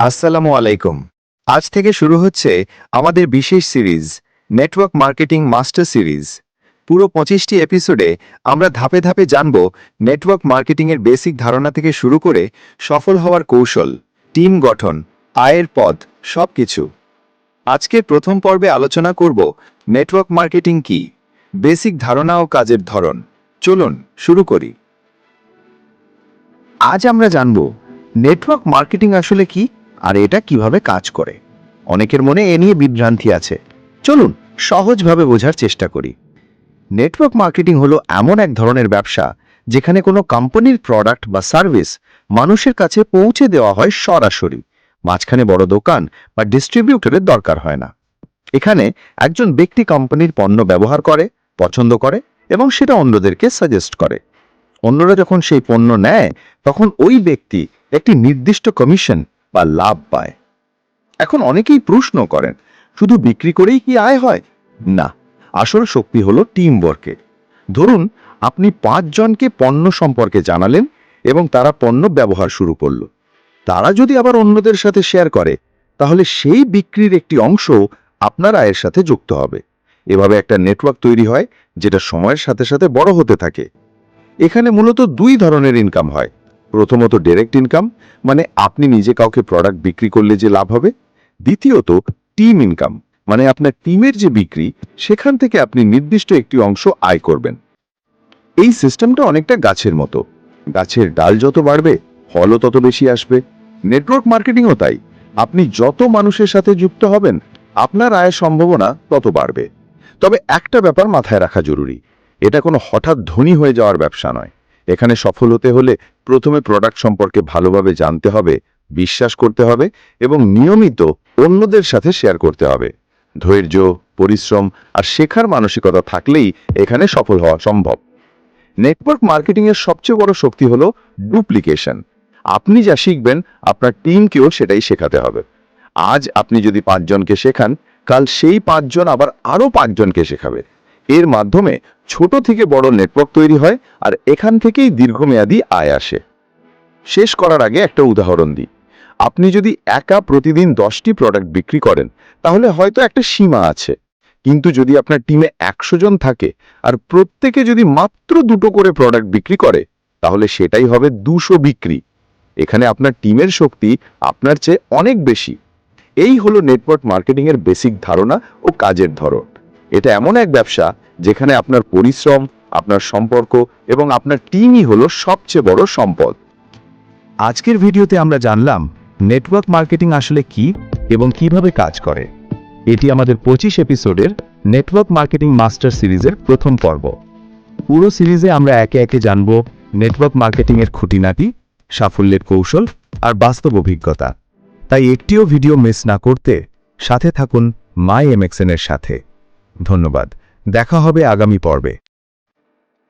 আসসালামু আলাইকুম। আজ থেকে শুরু হচ্ছে আমাদের বিশেষ series network marketing master series পুরো পঁচিশটি এপিসোডে আমরা ধাপে ধাপে জানব নেটওয়ার্ক মার্কেটিংয়ের বেসিক ধারণা থেকে শুরু করে সফল হওয়ার কৌশল টিম গঠন, আয়ের পথ সব কিছু আজকের প্রথম পর্বে আলোচনা করব নেটওয়ার্ক মার্কেটিং কি বেসিক ধারণা ও কাজের ধরন। চলুন, শুরু করি। আজ আমরা জানব নেটওয়ার্ক মার্কেটিং আসলে কি আর এটা কীভাবে কাজ করে? অনেকের মনে এ নিয়ে বিভ্রান্তি আছে। চলুন, সহজভাবে বোঝার চেষ্টা করি। নেটওয়ার্ক মার্কেটিং হলো এমন এক ধরনের ব্যবসা যেখানে কোনো কোম্পানির প্রোডাক্ট বা সার্ভিস মানুষের কাছে পৌঁছে দেওয়া হয় সরাসরি। মাঝখানে বড় দোকান বা ডিস্ট্রিবিউটরের দরকার হয় না। এখানে একজন ব্যক্তি কোম্পানির পণ্য ব্যবহার করে, পছন্দ করে এবং সেটা অন্যদেরকে সাজেস্ট করে। অন্যরা যখন সেই পণ্য নেয়, তখন ওই ব্যক্তি একটি নির্দিষ্ট কমিশন বা লাভ পায়। এখন অনেকেই প্রশ্ন করেন, শুধু বিক্রি করেই কি আয় হয়? না, আসল শক্তি হলো টিম ওয়ার্কে ধরুন, আপনি পাঁচজনকে পণ্য সম্পর্কে জানালেন এবং তারা পণ্য ব্যবহার শুরু করল। তারা যদি আবার অন্যদের সাথে শেয়ার করে, তাহলে সেই বিক্রির একটি অংশ আপনার আয়ের সাথে যুক্ত হবে। এভাবে একটা নেটওয়ার্ক তৈরি হয়, যেটা সময়ের সাথে সাথে বড় হতে থাকে। এখানে মূলত দুই ধরনের ইনকাম হয়। প্রথমত ডাইরেক্ট ইনকাম মানে আপনি নিজে কাউকে প্রোডাক্ট বিক্রি করলে যে লাভ হবে। দ্বিতীয়ত টিম ইনকাম মানে আপনার টিমের যে বিক্রি, সেখান থেকে আপনি নির্দিষ্ট একটি অংশ আয় করবেন। এই সিস্টেমটা অনেকটা গাছের মতো। গাছের ডাল যত বাড়বে, ফলও তত বেশি আসবে। নেটওয়ার্ক মার্কেটিংও তাই। আপনি যত মানুষের সাথে যুক্ত হবেন, আপনার আয়ের সম্ভাবনা তত বাড়বে। তবে একটা ব্যাপার মাথায় রাখা জরুরি। এটা কোনো হঠাৎ ধনী হয়ে যাওয়ার ব্যবসা নয়। এখানে সফল হতে হলে প্রথমে প্রোডাক্ট সম্পর্কে ভালোভাবে জানতে হবে, বিশ্বাস করতে হবে এবং নিয়মিত অন্যদের সাথে শেয়ার করতে হবে। ধৈর্য, পরিশ্রম আর শেখার মানসিকতা থাকলেই এখানে সফল হওয়া সম্ভব। নেটওয়ার্ক মার্কেটিংয়ের সবচেয়ে বড় শক্তি হলো ডুপ্লিকেশন আপনি যা শিখবেন, আপনার টিমকেও সেটাই শেখাতে হবে। আজ আপনি যদি পাঁচজনকে শেখান, কাল সেই পাঁচজন আবার আরও পাঁচজনকে শেখাবে। এর মাধ্যমে ছোট থেকে বড় নেটওয়ার্ক তৈরি হয় আর এখান থেকেই দীর্ঘমেয়াদী আয় আসে। শেষ করার আগে একটা উদাহরণ দিই। আপনি যদি একা প্রতিদিন দশটি প্রোডাক্ট বিক্রি করেন, তাহলে হয়তো একটা সীমা আছে। কিন্তু যদি আপনার টিমে একশো জন থাকে আর প্রত্যেকে যদি মাত্র দুটো করে প্রোডাক্ট বিক্রি করে, তাহলে সেটাই হবে দুশো বিক্রি। এখানে আপনার টিমের শক্তি আপনার চেয়ে অনেক বেশি। এই হলো নেটওয়ার্ক মার্কেটিংয়ের বেসিক ধারণা ও কাজের ধরন। এটা এমন এক ব্যবসা যেখানে আপনার পরিশ্রম, আপনার সম্পর্ক এবং আপনার টিমই হলো সবচেয়ে বড় সম্পদ। আজকের ভিডিওতে আমরা জানলাম নেটওয়ার্ক মার্কেটিং আসলে কি এবং কীভাবে কাজ করে। এটি আমাদের পঁচিশ এপিসোডের নেটওয়ার্ক মার্কেটিং মাস্টার সিরিজের প্রথম পর্ব। পুরো সিরিজে আমরা একে একে জানব নেটওয়ার্ক মার্কেটিংয়ের খুঁটিনাটি, সাফল্যের কৌশল আর বাস্তব অভিজ্ঞতা। তাই একটিও ভিডিও মিস না করতে সাথে থাকুন মাই এমএক্সএন এর সাথে। ধন্যবাদ। দেখা হবে আগামী পর্বে।